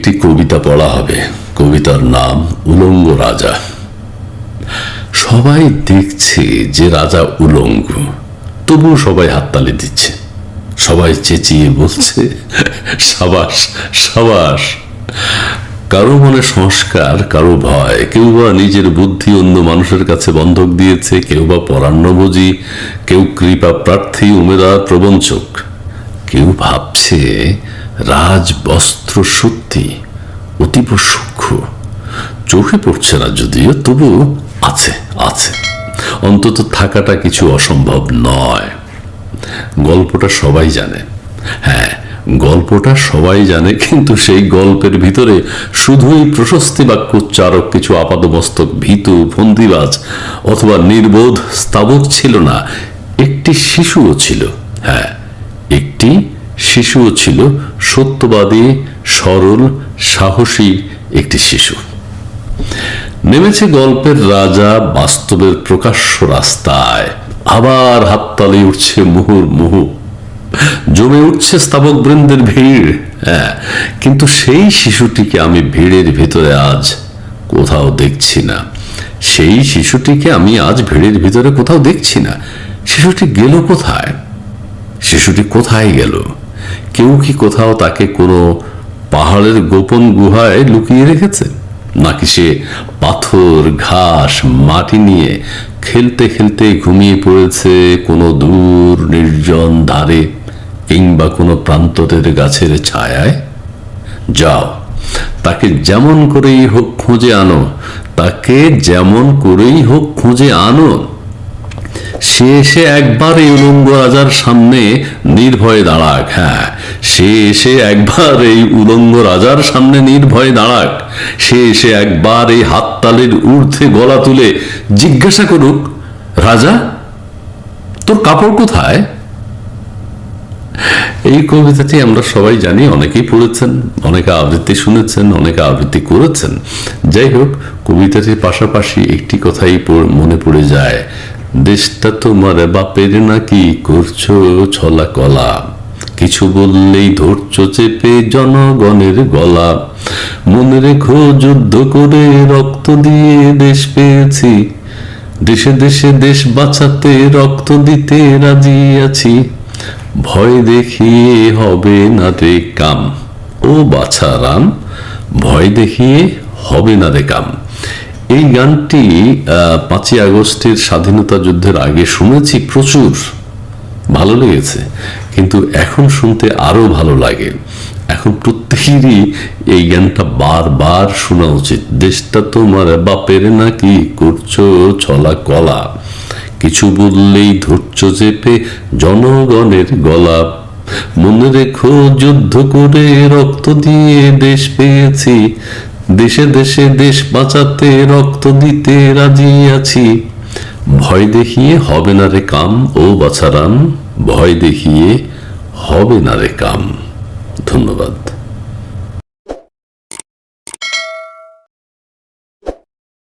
একটি কবিতা পড়া হবে। কবিতার নাম উলঙ্গ রাজা। সবাই দেখছে যে রাজা উলঙ্গ, তবুও সবাই হাততালি দিচ্ছে। সবাই চেঁচিয়ে বলছে, সাবাস সাবাস। কারও মনে সংস্কার, কারও ভয়। কেউ বা নিজের বুদ্ধি অন্য মানুষের কাছে বন্ধক দিয়েছে, কেউ বা পরান্নভোজী, কেউ কৃপা প্রার্থী, উমেদার প্রবঞ্চক। কেউ ভাবছে রাজবস্ত্র সত্যি, অতীব সূক্ষ্ম। চোখে পড়ছে না যদিও, তবু আছে আছে। অন্তত থাকাটা কিছু অসম্ভব নয়। গল্পটা সবাই জানে। হ্যাঁ গল্পটা সবাই জানে, কিন্তু সেই গল্পের ভিতরে শুধুই প্রশস্তি বাক্য উচ্চারক কিছু আপাদমস্তক, ভীতু, ফন্দিবাজ অথবা নির্বোধ স্তাবক ছিল না, একটি শিশুও ছিল। হ্যাঁ একটি শিশুও ছিল সত্যবাদী, সরল, সাহসী একটি শিশু। নেমেছে গল্পের রাজা বাস্তবের প্রকাশ্য রাস্তায়। আবার হাততালি উঠছে মুহুর মুহু। জমে উঠছে স্তাবক বৃন্দের ভিড়। হ্যাঁ কিন্তু সেই শিশুটিকে আমি ভিড়ের ভিতরে আজ কোথাও দেখছি না। সেই শিশুটিকে আমি আজ ভিড়ের ভিতরে কোথাও দেখছি না। শিশুটি গেল কোথায়? শিশুটি কোথায় গেল? কেউ কি কোথাও তাকে কোনো পাহাড়ের গোপন গুহায় লুকিয়ে রেখেছে? নাকি সে পাথর, ঘাস, মাটি নিয়ে খেলতে খেলতে ঘুমিয়ে পড়েছে কোনো দূর, নির্জন ধারে কিংবা কোনো প্রান্তরের গাছের ছায়ায়? যাও, তাকে যেমন করেই হোক খুঁজে আনো, তাকে যেমন করেই হোক খুঁজে আনো। সে এসে একবার এই উলঙ্গ রাজার সামনে নির্ভয়ে দাঁড়াক হ্যাঁ সে এসে একবার এই উলঙ্গ রাজার সামনে নির্ভয়ে দাঁড়াক, সে এসে একবার এই হাততালির ঊর্ধ্বে গলা তুলে জিজ্ঞাসা করুক, রাজা, তোর কাপড় কোথায়? এই কবিতাটি আমরা সবাই জানি, অনেকেই পড়েছেন, অনেকে আবৃত্তি শুনেছেন, অনেকে আবৃত্তি করেছেন। যাই হোক, কবিতাটির পাশাপাশি একটি কথাই মনে পড়ে যায় দেশটা তোমার বাপের নাকি করছ ছলা কলা? কিছু বললেই ধরছো চেপে জনগণের গলা। মনে রেখো যুদ্ধ করে রক্ত দিয়ে দেশ পেয়েছি। দেশে দেশে দেশ বাঁচাতে রক্ত দিতে রাজি আছি। ভয় দেখিয়ে হবে না রে কাম। ও বাছা রাম, ভয় দেখিয়ে হবে না রে কাম। এই গানটি পাঁচই আগস্টের স্বাধীনতা যুদ্ধের আগে শুনেছি প্রচুর। ভালো লেগেছে। কিন্তু এখন শুনতে আরও ভালো লাগে। এখন প্রত্যেকেরই এই গানটা বারবার শোনা উচিত। দেশটা তোমার বাপের নাকি করছ ছলা কলা। কিছু বললেই ধৈর্য চেপে জনগণের গলা। মনে রেখো যুদ্ধ করে রক্ত দিয়ে দেশ পেয়েছি। দেশে দেশে দেশ বাঁচাতে, রক্ত দিতে রাজি আছি। ভয় দেখিয়ে হবে না রে কাম, ও বাছারাম ভয় দেখিয়ে হবে না রে কাম। ধন্যবাদ।